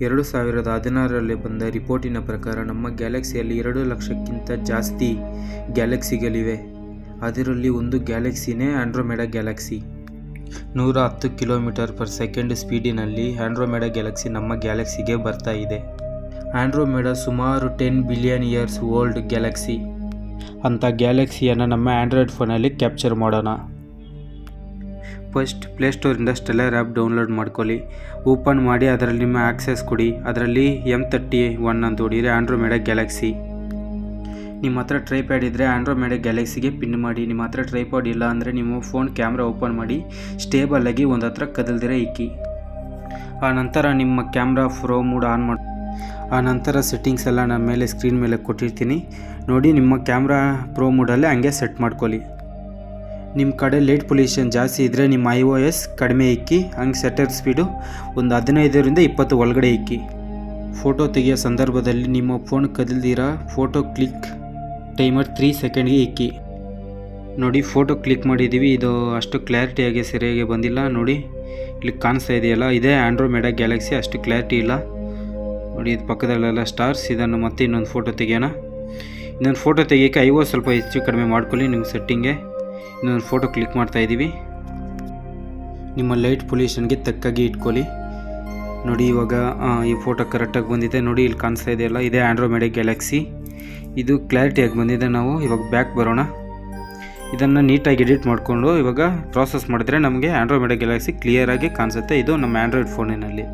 ಎರಡು ಸಾವಿರದ ಹದಿನಾರರಲ್ಲಿ ಬಂದ ರಿಪೋರ್ಟಿನ ಪ್ರಕಾರ ನಮ್ಮ ಗ್ಯಾಲಕ್ಸಿಯಲ್ಲಿ ಎರಡು ಲಕ್ಷಕ್ಕಿಂತ ಜಾಸ್ತಿ ಗ್ಯಾಲಕ್ಸಿಗಳಿವೆ. ಅದರಲ್ಲಿ ಒಂದು ಗ್ಯಾಲಕ್ಸಿನೇ ಆಂಡ್ರೋಮೆಡಾ ಗ್ಯಾಲಕ್ಸಿ. ನೂರ ಹತ್ತು ಕಿಲೋಮೀಟರ್ ಪರ್ ಸೆಕೆಂಡ್ ಸ್ಪೀಡಿನಲ್ಲಿ ಆಂಡ್ರೋಮೆಡಾ ಗ್ಯಾಲಕ್ಸಿ ನಮ್ಮ ಗ್ಯಾಲಕ್ಸಿಗೆ ಬರ್ತಾ ಇದೆ. ಆಂಡ್ರೋಮೆಡಾ ಸುಮಾರು ten billion years old galaxy. ಅಂಥ ಗ್ಯಾಲಕ್ಸಿಯನ್ನು ನಮ್ಮ ಆ್ಯಂಡ್ರಾಯ್ಡ್ ಫೋನಲ್ಲಿ ಕ್ಯಾಪ್ಚರ್ ಮಾಡೋಣ. ಫಸ್ಟ್ ಪ್ಲೇಸ್ಟೋರಿಂದ ಸ್ಟೆಲ್ಲರ್ ಆ್ಯಪ್ ಡೌನ್ಲೋಡ್ ಮಾಡ್ಕೊಳ್ಳಿ. ಓಪನ್ ಮಾಡಿ, ಅದರಲ್ಲಿ ನಿಮ್ಮ ಆ್ಯಕ್ಸೆಸ್ ಕೊಡಿ. ಅದರಲ್ಲಿ ಎಂ ತರ್ಟಿ ಒನ್ ಅಂತ ಹೊಡಿದ್ರೆ ಆಂಡ್ರೋಮೆಡಾ ಗ್ಯಾಲಕ್ಸಿ ನಿಮ್ಮ ಹತ್ರ ಟ್ರೈಪ್ಯಾಡ್ ಇದ್ದರೆ ಆಂಡ್ರೋಮೆಡಾ ಗ್ಯಾಲಕ್ಸಿಗೆ ಪಿನ್ ಮಾಡಿ. ನಿಮ್ಮ ಹತ್ರ ಟ್ರೈಪಾಡ್ ಇಲ್ಲ ಅಂದರೆ ನಿಮ್ಮ ಫೋನ್ ಕ್ಯಾಮ್ರಾ ಓಪನ್ ಮಾಡಿ. ಸ್ಟೇಬಲ್ ಆಗಿ ಒಂದು ಹತ್ರ ಕದಲ್ದಿರ ಇಕ್ಕಿ. ಆ ನಂತರ ನಿಮ್ಮ ಕ್ಯಾಮ್ರಾ ಫ್ರೋ ಮೂಡ್ ಆನ್ ಮಾಡಿ ಆ ನಂತರ ಸೆಟ್ಟಿಂಗ್ಸ್ ಎಲ್ಲ ನಾನು ಮೇಲೆ ಸ್ಕ್ರೀನ್ ಮೇಲೆ ಕೊಟ್ಟಿರ್ತೀನಿ. ನೋಡಿ ನಿಮ್ಮ ಕ್ಯಾಮ್ರಾ ಪ್ರೋ ಮೂಡಲ್ಲೇ ಹಂಗೆ ಸೆಟ್ ಮಾಡ್ಕೊಳ್ಳಿ. ನಿಮ್ಮ ಕಡೆ ಲೈಟ್ ಪೊಲ್ಯೂಷನ್ ಜಾಸ್ತಿ ಇದ್ದರೆ ನಿಮ್ಮ ಐ ಒ ಎಸ್ ಕಡಿಮೆ ಇಕ್ಕಿ, ಹಂಗೆ ಸೆಟರ್ ಸ್ಪೀಡು ಒಂದು ಹದಿನೈದರಿಂದ ಇಪ್ಪತ್ತು ಒಳಗಡೆ ಇಕ್ಕಿ. ಫೋಟೋ ತೆಗೆಯೋ ಸಂದರ್ಭದಲ್ಲಿ ನಿಮ್ಮ ಫೋನ್ ಕದಲ್ದಿರ? ಫೋಟೋ ಕ್ಲಿಕ್ ಟೈಮರ್ ತ್ರೀ ಸೆಕೆಂಡ್ಗೆ ಇಕ್ಕಿ. ನೋಡಿ ಫೋಟೋ ಕ್ಲಿಕ್ ಮಾಡಿದ್ದೀವಿ ಇದು ಅಷ್ಟು ಕ್ಲಾರಿಟಿಯಾಗಿ ಸರಿಯಾಗಿ ಬಂದಿಲ್ಲ. ನೋಡಿ, ಇಲ್ಲಿ ಕಾಣಿಸ್ತಾ ಇದೆಯಲ್ಲ? ಇದೇ ಆ್ಯಂಡ್ರೋಮೆಡಾ ಗ್ಯಾಲಕ್ಸಿ ಅಷ್ಟು ಕ್ಲಾರಿಟಿ ಇಲ್ಲ. ನೋಡಿ, ಇದು ಪಕ್ಕದಲ್ಲೆಲ್ಲ ಸ್ಟಾರ್ಸ್ ಇದನ್ನು ಮತ್ತೆ ಇನ್ನೊಂದು ಫೋಟೋ ತೆಗೆಯೋಣ. ಇನ್ನೊಂದು ಫೋಟೋ ತೆಗಿಯೋಕ್ಕೆ ಐವೋ ಸ್ವಲ್ಪ ಹೆಚ್ಚು ಕಡಿಮೆ ಮಾಡ್ಕೊಳ್ಳಿ ನಿಮ್ಮ ಸೆಟ್ಟಿಂಗ್ಗೆ ಇನ್ನೊಂದು ಫೋಟೋ ಕ್ಲಿಕ್ ಮಾಡ್ತಾ ಇದ್ದೀವಿ. ನಿಮ್ಮ ಲೈಟ್ ಪೊಲ್ಯೂಷನ್ಗೆ ತಕ್ಕಾಗಿ ಇಟ್ಕೊಳ್ಳಿ. ನೋಡಿ, ಇವಾಗ ಈ ಫೋಟೋ ಕರೆಕ್ಟಾಗಿ ಬಂದಿದೆ. ನೋಡಿ, ಇಲ್ಲಿ ಕಾಣಿಸ್ತಾ ಇದೆಯಲ್ಲ ಇದೇ ಆಂಡ್ರೋಮೆಡಾ ಗ್ಯಾಲಕ್ಸಿ. ಇದು ಕ್ಲಾರಿಟಿಯಾಗಿ ಬಂದಿದೆ ನಾವು. ಇವಾಗ ಬ್ಯಾಕ್ ಬರೋಣ. ಇದನ್ನು ನೀಟಾಗಿ ಎಡಿಟ್ ಮಾಡಿಕೊಂಡು ಇವಾಗ ಪ್ರಾಸೆಸ್ ಮಾಡಿದ್ರೆ ನಮಗೆ ಆಂಡ್ರೋಮೆಡಾ ಗ್ಯಾಲಕ್ಸಿ ಕ್ಲಿಯರಾಗಿ ಕಾಣಿಸುತ್ತೆ. ಇದು ನಮ್ಮ ಆ್ಯಂಡ್ರಾಯ್ಡ್ ಫೋನಿನಲ್ಲಿ.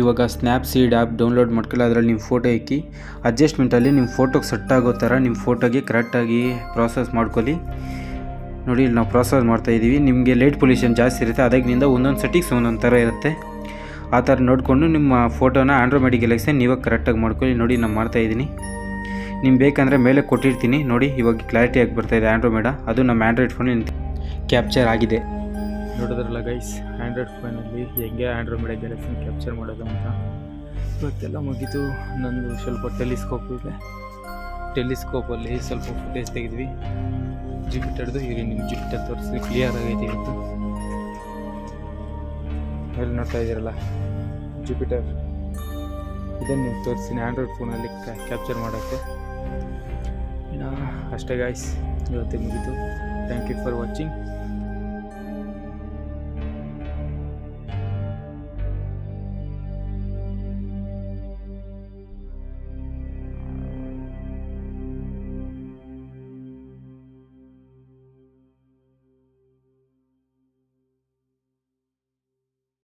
ಇವಾಗ ಸ್ನ್ಯಾಪ್ಸೀಡ್ ಆ್ಯಪ್ ಡೌನ್ಲೋಡ್ ಮಾಡ್ಕೊಳ್ಳಿ. ಅದರಲ್ಲಿ ನಿಮ್ಮ ಫೋಟೋ ಇಕ್ಕಿ, ಅಡ್ಜಸ್ಟ್ಮೆಂಟಲ್ಲಿ ನಿಮ್ಮ ಫೋಟೋಗೆ ಸೆಟ್ ಆಗೋ ಥರ ನಿಮ್ಮ ಫೋಟೋಗೆ ಕರೆಕ್ಟಾಗಿ ಪ್ರಾಸೆಸ್ ಮಾಡ್ಕೊಳ್ಳಿ. ನೋಡಿ, ಇಲ್ಲಿ ನಾವು ಪ್ರಾಸೆಸ್ ಮಾಡ್ತಾ ಇದ್ದೀವಿ ನಿಮಗೆ ಲೈಟ್ ಪೊಲ್ಯೂಷನ್ ಜಾಸ್ತಿ ಇರುತ್ತೆ. ಅದಕ್ಕಿಂತ ಒಂದೊಂದು ಸೆಟ್ಟಿಂಗ್ಸ್ ಒಂದೊಂದು ಥರ ಇರುತ್ತೆ. ಆ ಥರ ನೋಡಿಕೊಂಡು ನಿಮ್ಮ ಫೋಟೋನ ಆಂಡ್ರೋಮೆಡಿ ಗ್ಯಾಲಕ್ಸಿ ನೀವೇ ಕರೆಕ್ಟಾಗಿ ಮಾಡ್ಕೊಳ್ಳಿ. ನೋಡಿ, ನಾನು ಮಾಡ್ತಾ ಇದ್ದೀನಿ ನಿಮ್ಗೆ ಬೇಕಂದರೆ ಮೇಲೆ ಕೊಟ್ಟಿರ್ತೀನಿ. ನೋಡಿ, ಇವಾಗ ಕ್ಲಾರಿಟಿಯಾಗಿ ಬರ್ತಾಯಿದೆ ಇದೆ ಆಂಡ್ರೋಮೆಡಾ ಅದು ನಮ್ಮ ಆ್ಯಂಡ್ರಾಯ್ಡ್ ಫೋನಲ್ಲಿ ಕ್ಯಾಪ್ಚರ್ ಆಗಿದೆ. ನೋಡಿದ್ರಲ್ಲ ಗೈಸ್ ಆ್ಯಂಡ್ರಾಯ್ಡ್ ಫೋನಲ್ಲಿ ಹೆಂಗೆ ಆ್ಯಂಡ್ರೋಮೆಡಾ ಗ್ಯಾಲಕ್ಸಿನ ಕ್ಯಾಪ್ಚರ್ ಮಾಡೋದು ಅಂತ. ಇವತ್ತೆಲ್ಲ ಮುಗೀತು. ನಂದು ಸ್ವಲ್ಪ ಟೆಲಿಸ್ಕೋಪ್ ಇದೆ. ಟೆಲಿಸ್ಕೋಪಲ್ಲಿ ಸ್ವಲ್ಪ ಫುಟೇಜ್ ತೆಗೆದ್ವಿ. ಜುಪಿಟರ್ದು ಇಲ್ಲಿ ನಿಮ್ಮ ಜುಪಿಟರ್ ತೋರಿಸಿ ಕ್ಲಿಯರ್ ಆಗೈತೆ ಇವತ್ತು. ನೋಡ್ತಾ ಇದ್ದೀರಲ್ಲ? ಜುಪಿಟರ್. ಇದನ್ನು ನೀವು ತೋರಿಸ್ತೀನಿ. ಆ್ಯಂಡ್ರಾಯ್ಡ್ ಫೋನಲ್ಲಿ ಕ್ಯಾಪ್ಚರ್ ಮಾಡೋಕ್ಕೆ. ಅಷ್ಟೇ ಗಾಯ್ಸ್ ಇವತ್ತಿಗೆ ಮುಗೀತು. Thank you for watching